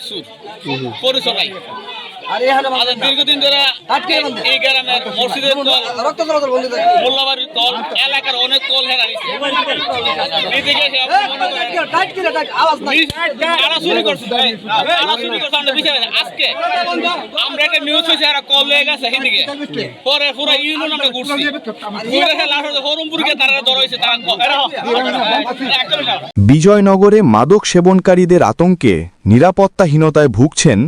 সুর পরিচয় নাই আর এখানে দীর্ঘদিন ধরে এই গ্রামের মসজিদের কল রক্ত চলাচল বন্ধ থাকে মোল্লাবাড়ির এলাকার অনেক মনে করছে করছে আমরা বিচার আজকে আমরা একটা নিউজ হয়েছে এরা কল লেগে গেছে সেদিকে পরে পুরো ইউনিয়ন আমরা ঘুরছি ঘুরে হরমপুরকে তারা ধরা হয়েছে। বিজয়নগরে মাদক সেবনকারীদের আতঙ্কে নিরাপত্তাহীনতায় ভুগছেন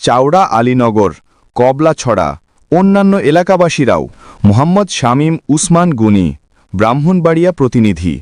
চাওড়া আলীনগর কবলাছড়া অন্যান্য এলাকাবাসীরাও মোহাম্মদ শামীম উসমান গুনি ব্রাহ্মণবাড়িয়া প্রতিনিধি।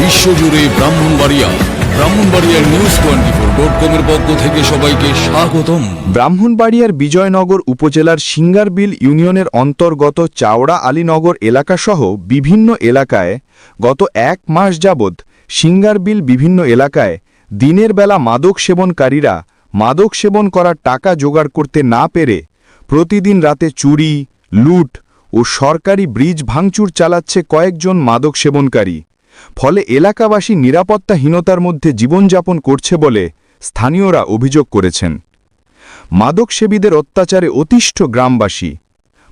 বিশ্বজুড়ে ব্রাহ্মণবাড়িয়া ব্রাহ্মণবাড়িয়ার নিউজ টোয়েন্টি ফোর ডট কমের পক্ষ থেকে সবাইকে স্বাগতম। ব্রাহ্মণবাড়িয়ার বিজয়নগর উপজেলার সিঙ্গারবিল ইউনিয়নের অন্তর্গত চাওড়া আলীনগর এলাকাসহ বিভিন্ন এলাকায় গত এক মাস যাবৎ সিঙ্গারবিল বিভিন্ন এলাকায় দিনের বেলা মাদক সেবনকারীরা মাদক সেবন করার টাকা জোগাড় করতে না পেরে প্রতিদিন রাতে চুরি, লুট ও সরকারি ব্রিজ ভাঙচুর চালাচ্ছে কয়েকজন মাদক সেবনকারী ফলে এলাকাবাসী নিরাপত্তাহীনতার মধ্যে জীবনযাপন করছে বলে স্থানীয়রা অভিযোগ করেছেন। মাদকসেবীদের অত্যাচারে অতিষ্ঠ গ্রামবাসী।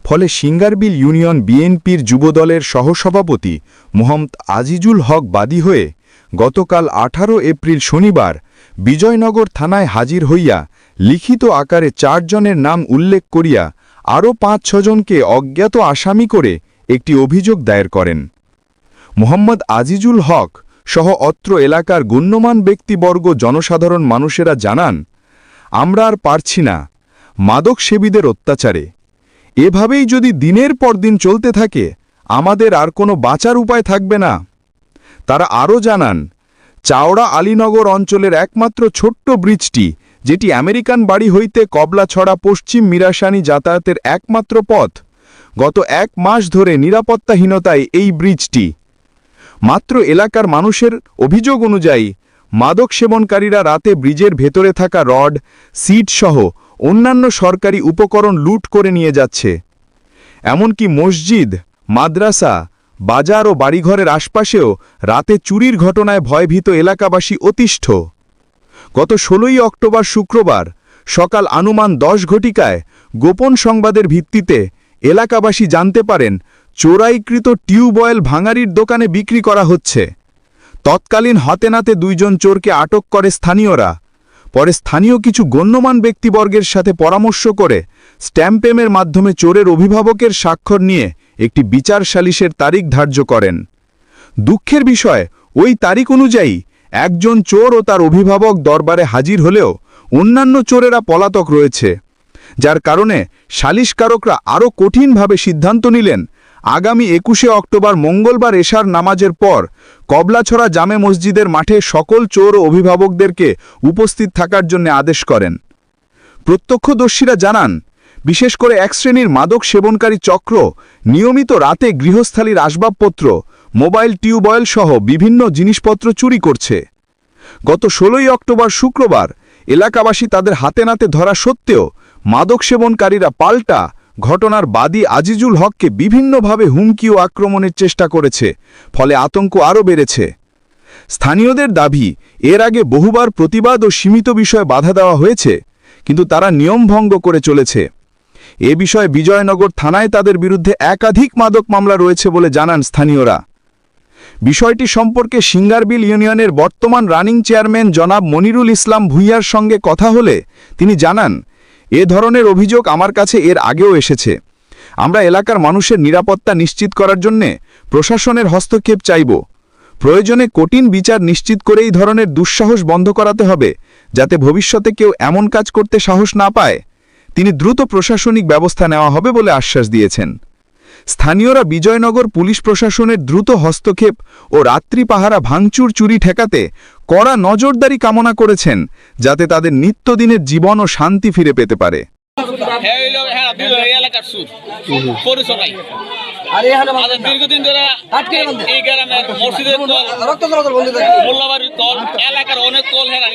ফলে সিঙ্গারবিল ইউনিয়ন বিএনপির যুবদলের সহসভাপতি মোহাম্মদ আজিজুল হক বাদী হয়ে গতকাল আঠারো এপ্রিল শনিবার বিজয়নগর থানায় হাজির হইয়া লিখিত আকারে চারজনের নাম উল্লেখ করিয়া আরও পাঁচ ছজনকে অজ্ঞাত আসামি করে একটি অভিযোগ দায়ের করেন। মোহাম্মদ আজিজুল হক সহ অত্র এলাকার গণ্যমান ব্যক্তিবর্গ জনসাধারণ মানুষেরা জানান, আমরা আর পারছি না। মাদক সেবীদের অত্যাচারে। এভাবেই যদি দিনের পর দিন চলতে থাকে, আমাদের আর কোনো বাঁচার উপায় থাকবে না। তারা আরও জানান, চাওড়া আলীনগর অঞ্চলের একমাত্র ছোট্ট ব্রিজটি, যেটি আমেরিকান বাড়ি হইতে কবলাছড়া পশ্চিম মিরাসানি যাতায়াতের একমাত্র পথ, গত এক মাস ধরে নিরাপত্তাহীনতায় এই ব্রিজটি। মাত্র এলাকার মানুষের অভিযোগ অনুযায়ী, মাদক সেবনকারীরা রাতে ব্রিজের ভেতরে থাকা রড, সিট সহ অন্যান্য সরকারি উপকরণ লুট করে নিয়ে যাচ্ছে। এমনকি মসজিদ, মাদ্রাসা বাজার ও বাড়িঘরের আশপাশেও রাতে চুরির ঘটনায় ভয়ভীত এলাকাবাসী অতিষ্ঠ। গত ষোলোই অক্টোবর শুক্রবার সকাল আনুমান দশ ঘটিকায় গোপন সংবাদের ভিত্তিতে এলাকাবাসী জানতে পারেন, চোরাইকৃত টিউবওয়েল ভাঙারির দোকানে বিক্রি করা হচ্ছে। তৎকালীন হাতে নাতে দুইজন চোরকে আটক করে স্থানীয়রা। পরে স্থানীয় কিছু গণ্যমান ব্যক্তিবর্গের সাথে পরামর্শ করে স্ট্যাম্পেমের মাধ্যমে চোরের অভিভাবকের স্বাক্ষর নিয়ে একটি বিচার সালিশের তারিখ ধার্য করেন। দুঃখের বিষয়, ওই তারিখ অনুযায়ী একজন চোর ও তার অভিভাবক দরবারে হাজির হলেও অন্যান্য চোরেরা পলাতক রয়েছে, যার কারণে সালিশকারকরা আরও কঠিনভাবে সিদ্ধান্ত নিলেন, আগামী একুশে অক্টোবর মঙ্গলবার এশার নামাজের পর কবলাছড়া জামে মসজিদের মাঠে সকল চোর ও অভিভাবকদেরকে উপস্থিত থাকার জন্য আদেশ করেন। প্রত্যক্ষদর্শীরা জানান বিশেষ করে এক শ্রেণির মাদক সেবনকারী চক্র, নিয়মিত রাতে গৃহস্থালীর আসবাবপত্র, মোবাইল টিউবওয়েল সহ বিভিন্ন জিনিসপত্র চুরি করছে। গত ষোলোই অক্টোবর শুক্রবার, এলাকাবাসী তাদের হাতে নাতে ধরা সত্ত্বেও মাদক সেবনকারীরা পাল্টা ঘটনার বাদী আজিজুল হককে বিভিন্নভাবে হুমকি ও আক্রমণের চেষ্টা করেছে, ফলে আতঙ্ক আরও বেড়েছে। স্থানীয়দের দাবি, এর আগে বহুবার প্রতিবাদ ও সীমিত বিষয়ে বাধা দেওয়া হয়েছে, কিন্তু তারা নিয়মভঙ্গ করে চলেছে। এ বিষয়ে বিজয়নগর থানায় তাদের বিরুদ্ধে একাধিক মাদক মামলা রয়েছে বলে জানান স্থানীয়রা। বিষয়টি সম্পর্কে সিঙ্গারবিল ইউনিয়নের বর্তমান রানিং চেয়ারম্যান জনাব মনিরুল ইসলাম ভুইয়ার সঙ্গে কথা হলে তিনি জানান, এ ধরনের অভিযোগ আমার কাছে এর আগেও এসেছে। আমরা এলাকার মানুষের নিরাপত্তা নিশ্চিত করার জন্যে প্রশাসনের হস্তক্ষেপ চাইব। প্রয়োজনে কঠিন বিচার নিশ্চিত করে এই ধরনের দুঃসাহস বন্ধ করাতে হবে, যাতে ভবিষ্যতে কেউ এমন কাজ করতে সাহস না পায়। তিনি দ্রুত প্রশাসনিক ব্যবস্থা নেওয়া হবে বলে আশ্বাস দিয়েছেন। স্থানীয়রা বিজয়নগর পুলিশ প্রশাসনের দ্রুত হস্তক্ষেপ ও রাত্রি পাহারা ভাঙচুর চুরি ঠেকাতে কড়া নজরদারি কামনা করেছেন যাতে তাদের নিত্যদিনের জীবন ও শান্তি ফিরে পেতে পারে। আর এখানে দীর্ঘদিন ধরে এই গ্রামের মসজিদের কল রক্ত চলাচল বন্ধ থাকে মোল্লাবাড়ির কল এলাকার অনেক হেরা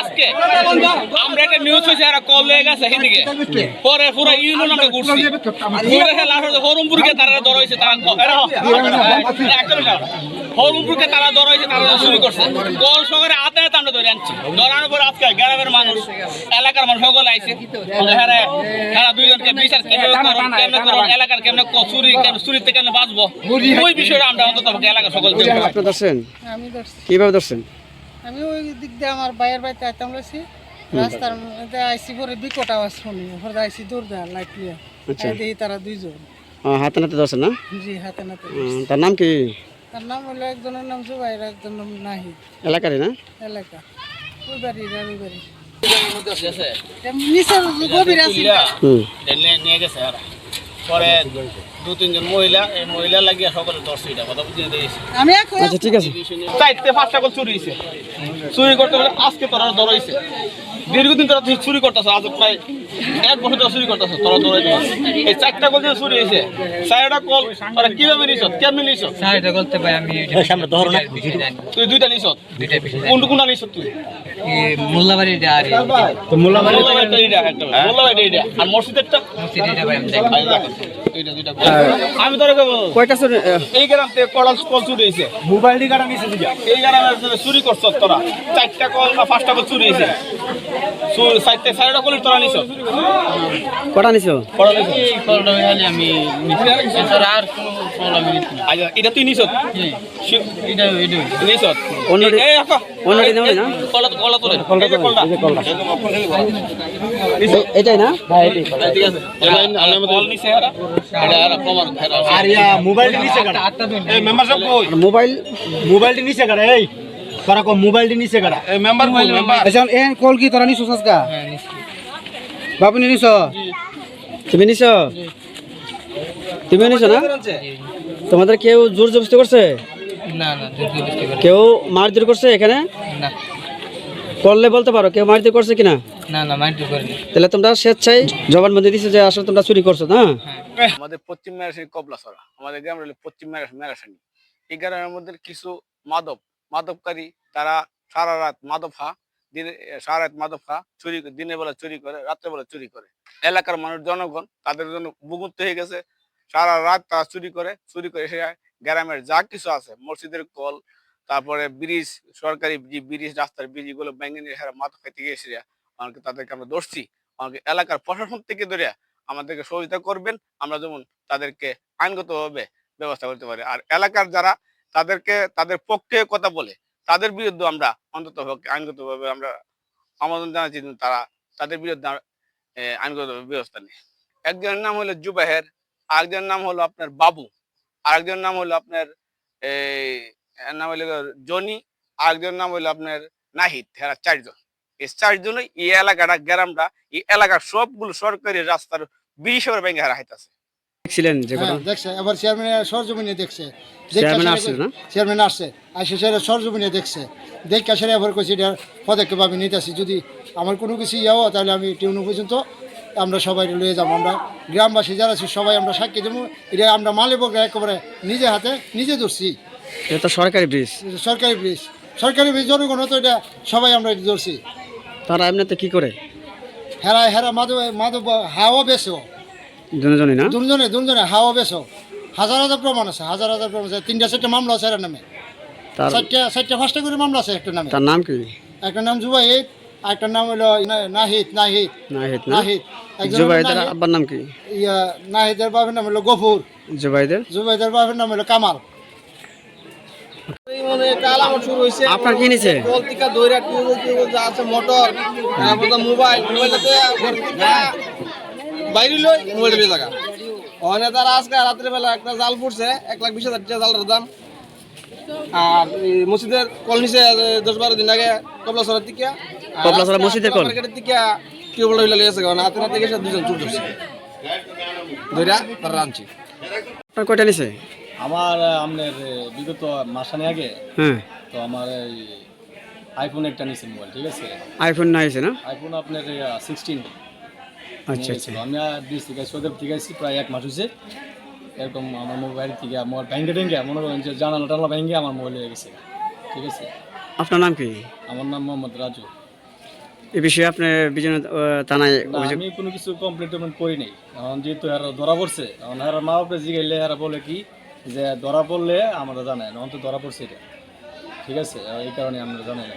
আজকে আমরা একটা নিউজ হয়েছে এরা কল লেগে গেছে সেদিকে। পরে পুরো ইউনিয়ন আমরা ঘুরছি। হরমপুরকে তারা ধরা হয়েছে তারা হরমপুরকে তারা ধরা হয়েছে তারা চুরি করছে। কল সকালে হাতে হাতে আমরা ধরে আনছি। ধরানোর পরে আজকে গ্রামের মানুষ এলাকার মানুষ সকলে আইছে। হ্যাঁ দুইজনকে বিচার কেমনে করুন কেমনে করুন এলাকার কেমনে চুরি কেমনে চুরিতে কেমনে বাঁচবো? ওই বিষয়টা আমরা অন্তত এলাকার সকল আপনি ধরছেন? আমি ধরছি। কীভাবে ধরছেন? আমি ওই দিক দিয়ে আমার বাইয়ের বাড়িতে আইতাম রয়েছি রাস্তার মধ্যে আইসি পরে বিকট আওয়াজ শুনি। ওপরে আইসি দূর দেয় লাইট নিয়ে আচ্ছা। এই দেখি তারা দুইজন। হাতে নাতে ধরছেন না? জি হাতে নাতে তার নাম কি? তার নাম হলো একজনের নাম জুবাইর একজনের নাম নাহিদ। এলাকারই না? এলাকা। ওই বাড়ির আর ওই বাড়ি পরে দু তিনজন মহিলা এই মহিলা লাগিয়ে সকলে দর্শক এটা কথা বুঝিয়ে দিয়েছে আমি আচ্ছা ঠিক আছে। চারটে পাঁচটা করে চুরি চুরি করতে বলে আজকে তোরা ধরাইছে দীর্ঘদিন তোরা তুই চুরি করতেছ আজ প্রায় এক বছর তোরা চুরি করতেছ তোরা ধরাই এই চারটা কল যে চুরি হয়েছে। চারটা কল তোরা কীভাবে নিছ? কেমনি নিছ? এটা বলতে পারি আমি সামনে ধরো না। তুই দুইটা নিছ? দুইটা কোন কোনটা নিছ তুই? মোল্লাবাড়ি আর মোল্লাবাড়িটা এইটা একটা মোল্লাবাড়িটা এইটা। আর মসজিদেরটা? ভাই আমি দেখি। এইটা দুইটা কল। আমি তোরা কয়টা চুরি এই গ্রাম থেকে কল কল চুরি হয়েছে? মোবাইল দিয়ে গাড়া নিছে এই গ্রামের যে চুরি করছ তোরা চারটা কল না পাঁচটা কল চুরি হয়েছে। চারটা তোরা নিছ? কটা নিছো? কটা নিছ? এই কলটা আমি এছাড়া আর কোনো কল আমি নিচ্ছি আচ্ছা এটা তুই নিছ? এটা এটা নিছ? অন্যটি- এই রাখো। অন্যটি নেওয়া না? কলা কলা তোলে। এই যে কলটা। নিছ? এ- এটাই ঠিক আছে। কল নিছে এটা এরা প্রমাণ আর মোবাইলটি নিচে কাটা আটটা দিন এই মেম্বার কই? মোবাইল মোবাইলটি নিচে কাটা এই। তোরা কো মোবাইলটি নিচে কাটা এই মেম্বার কই মেম্বার আচ্ছা এন কল কি? তোরা নিছো সাজকা হ্যাঁ নিচ্ছি বাবু নিছো? তুমি নিছো? তুমি নিছো না? তোমাদের কেউ জোর জবস্তি করছে? না না কেউ মারধর করছে এখানে? না। করলে বলতে পারো কেউ মারধর করছে কিনা? না না মাইন্ড করিনি। তাহলে তোমরা স্বেচ্ছায় জবানবন্দি দিচ্ছে যে আসলে তোমরা চুরি করছ না? আমাদের পশ্চিম মেরাসানি কবলাসরা আমাদের গ্রাম হলো পশ্চিম মেরাসানি এই গ্রামের মধ্যে কিছু মাদক মাদককারী তারা সারা রাত মাদক খা দিনে সারা রাত মাদক খা চুরি দিনের বেলা চুরি করে, রাত্রে বেলা চুরি করে। এলাকার মানুষ, জনগণ তাদের জন্য মুগুত হয়ে গেছে। সারা রাত তারা চুরি করে চুরি করে এসে গ্রামের যা কিছু আছে, মসজিদের কল, তারপরে ব্রিজ, সরকারি যে ব্রিজ, রাস্তার ব্রিজ, এগুলো ভেঙে নিয়ে সারা মাদক খাইতে গিয়ে এসে আমাকে, তাদেরকে আমরা ধরছি। আমাকে এলাকার প্রশাসন থেকে ধরে আমাদেরকে সহযোগিতা করবেন। আমরা যেমন তাদেরকে আইনগতভাবে ব্যবস্থা করতে পারি। আর এলাকার যারা তাদেরকে তাদের পক্ষে কথা বলে তাদের বিরুদ্ধে আমরা অন্তত আইনগতভাবে আমরা আমাদের জানাচ্ছি তারা তাদের বিরুদ্ধে এ, ব্যবস্থা নেই একজনের নাম হলো জুবাহের আরেকজনের নাম হলো আপনার বাবু আরেকজনের নাম হলো আপনার এই নাম হলো জনি আরেকজনের নাম হলো আপনার নাহিদ এরা চারজন। এই চারজনই এই এলাকাটা গ্রামটা এই এলাকার সবগুলো সরকারি রাস্তার বিরিশর ব্যাংকে হারা হাইতাছে দেখছিলেন যে হ্যাঁ, দেখছে। চেয়ারম্যান সরজমিনে দেখছে। চেয়ারম্যান আসছিল না? চেয়ারম্যান আসছে। আসে সেটা সরজমিনে দেখছে। দেখে সেটা এবার কইছি এটা পদক্ষেপ আমি নিতেছি। যদি আমার কোনো কিছু ইয়েও তাহলে আমি টিউনু পর্যন্ত আমরা সবাই লয়ে যাব। আমরা গ্রামবাসী যারা আছি সবাই আমরা সাক্ষী দেবো। এটা আমরা মালে বকরা একেবারে নিজে হাতে নিজে ধরছি। এটা সরকারি ব্রিজ সরকারি ব্রিজ সরকারি ব্রিজ জনগণ তো এটা সবাই আমরা ধরছি। তারা এমনিতে কি করে? হেরা হেরা মাধব মাধব হাওয়া বেশো জনে জনে না? দুজনে দুজনে হাওয়া বেশো হাজার হাজার প্রমাণ আছে হাজার হাজার প্রমাণ আছে। তিনটা চারটা মামলা আছে এর নামে। তার চারটা চারটা পাঁচটা করে মামলা আছে একটা নামে। তার নাম কি? একটা নাম জুবাইদ একটা নাম হলো নাহিদ নাহিদ। নাহিদ নাহিদ। জুবাইদের আব্বার নাম কি? ইয়া নাহিদের বাবার নাম হলো গফুর। জুবাইদের? জুবাইদের বাবার নাম হলো কামাল। মানে আপনার কি নিছে দইরা আছে মোটর মোবাইল মোবাইলটাতে বাইরে লই মোবাইল বেজে জায়গা ওখানে তারা আজকে রাত্রে বেলা একটা জাল পড়ছে এক লাখ বিশ হাজার টাকা জালটার দাম। আর মসজিদের কল নিচে দশ বারো দিন আগে কবলা সরার থেকে আর মসজিদের কল? মার্কেটের থেকে টিউবওয়েলটা হইলে লেগেছে কারণ হাতে নাতে গেছে দুজন চুর ধরছে। ধইরা তারা আনছি আপনার কয়টা নিছে? আমার আপনার বিগত মাসানে আগে। হ্যাঁ। তো আমার এই আইফোন একটা নিয়েছি মোবাইল ঠিক আছে? আইফোন না? আইফোন আপনার সিক্সটিন আচ্ছা আচ্ছা। আমি আর বিশ থেকে সৌদেব থেকে আসছি প্রায় এক মাস হয়েছে এরকম আমার মোবাইল থেকে আমার ব্যাঙ্গে ট্যাঙ্গে মনে করেন যে জানালা টানালা ব্যাঙ্গে আমার মোবাইল হয়ে গেছে। ঠিক আছে? আপনার নাম কি? আমার নাম মোহাম্মদ রাজু। এ বিষয়ে আপনি থানায় আমি কোনো কিছু কমপ্লেন টমপ্লেন করি নাই। এখন যেহেতু এরা ধরা পড়ছে এখন এরা মা বাপরে জিগাইলে এরা বলে কি যে ধরা পড়লে আমরা জানাই এখন তো ধরা পড়ছে এটা। ঠিক আছে? এই কারণে আমরা জানাই না